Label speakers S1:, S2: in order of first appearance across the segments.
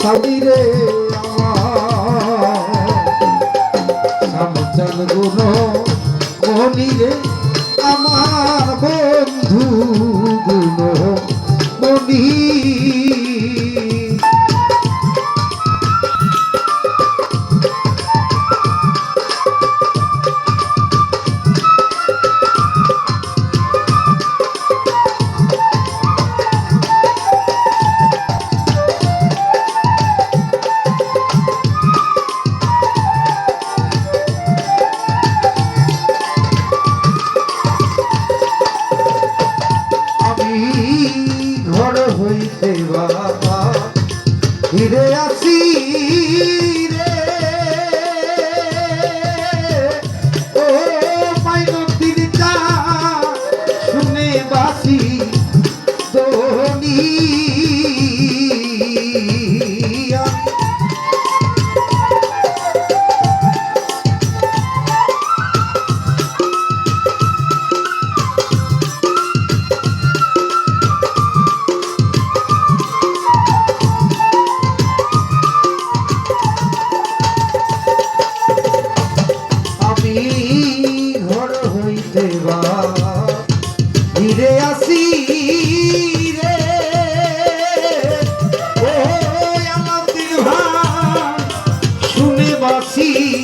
S1: সাবি রে গুণ মনি আমার বন্ধু। ফিরে আসি রে। ও পাইন দিদিটা শুনে বাসি শুনে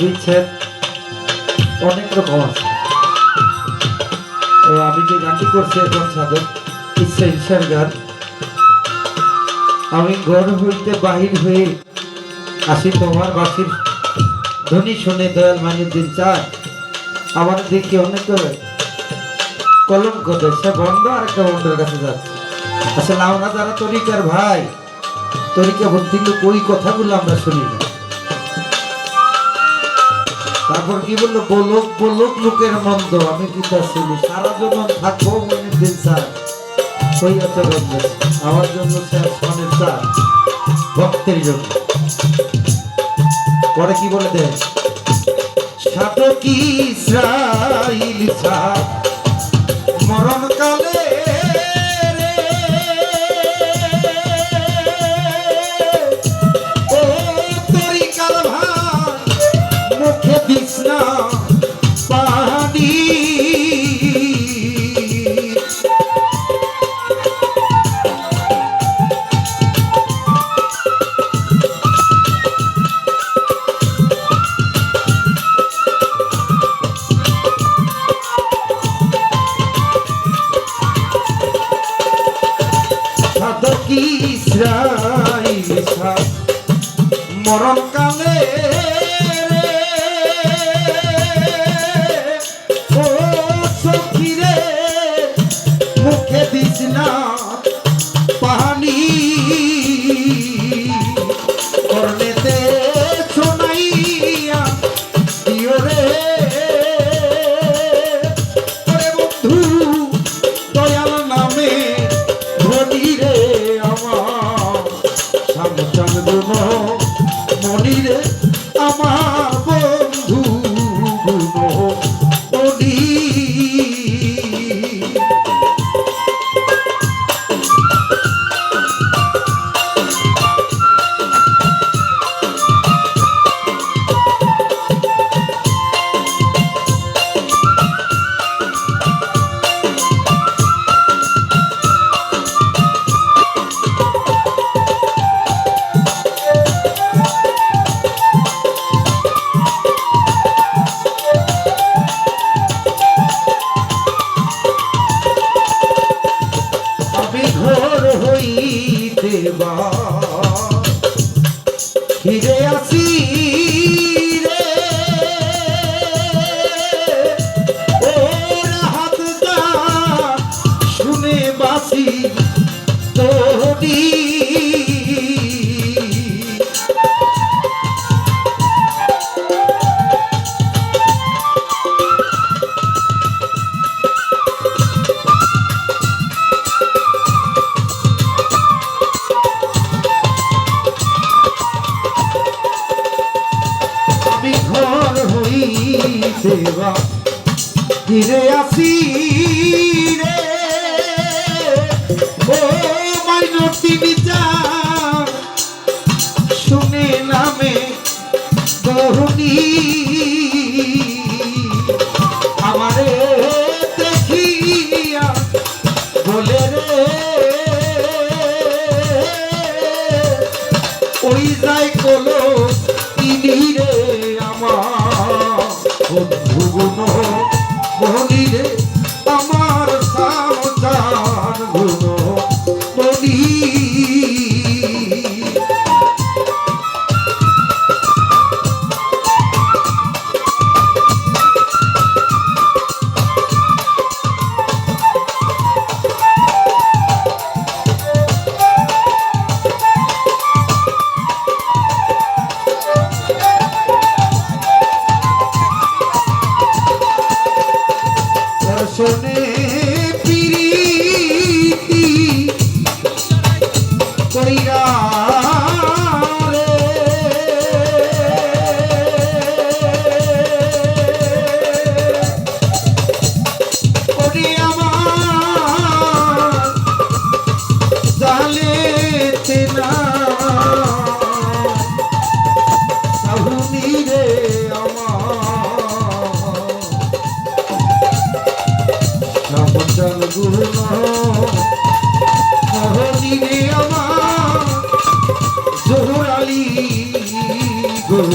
S1: বিচ্ছেদ অনেক রকম আছে। তো আমি যে গানটি করছি এখন সাধক ইচ্ছা ইচ্ছার গান। আমি ঘর হইতে বাহির হয়ে আসি তোমার বাসির ধ্বনি শুনে, দয়াল মাইনুদ্দিন চায় আমার দেখি অনেক কলম দেয়। সে বন্ধ আর একটা বন্ধের কাছে যাচ্ছে। আসলে আমরা যারা তরিকার ভাই। তরিকা ভক্তি লোক ওই কথাগুলো আমরা শুনি না। তারপর কি বলল? বলুক বলুক লোকের মন্দ, আমি কি তা শুনি? সারা জীবন থাকব মনে দিন স্যার। ওই আচরণ বন্ধু, আমার জন্য স্যার স্যার, ভক্তের জন্য। পরে কি বলে দেয়? সাধক ইসরাইল ছাড় মরণ কালে ও সখী মুখে দিস না পানি। করনেতে শোনাইয়া দিও রে। বন্ধু, দয়াল নামে ধনী রে আমার। সামচান গুণ মনি ফিরে আসি আসি রে। ও মাইনতি বিচার, শুনে নামে দেখিয়া বলে রে যাই কলো ইনি রে আমার বন্ধু রে গুণ মহদিনে আমার জোহর আলী গুণ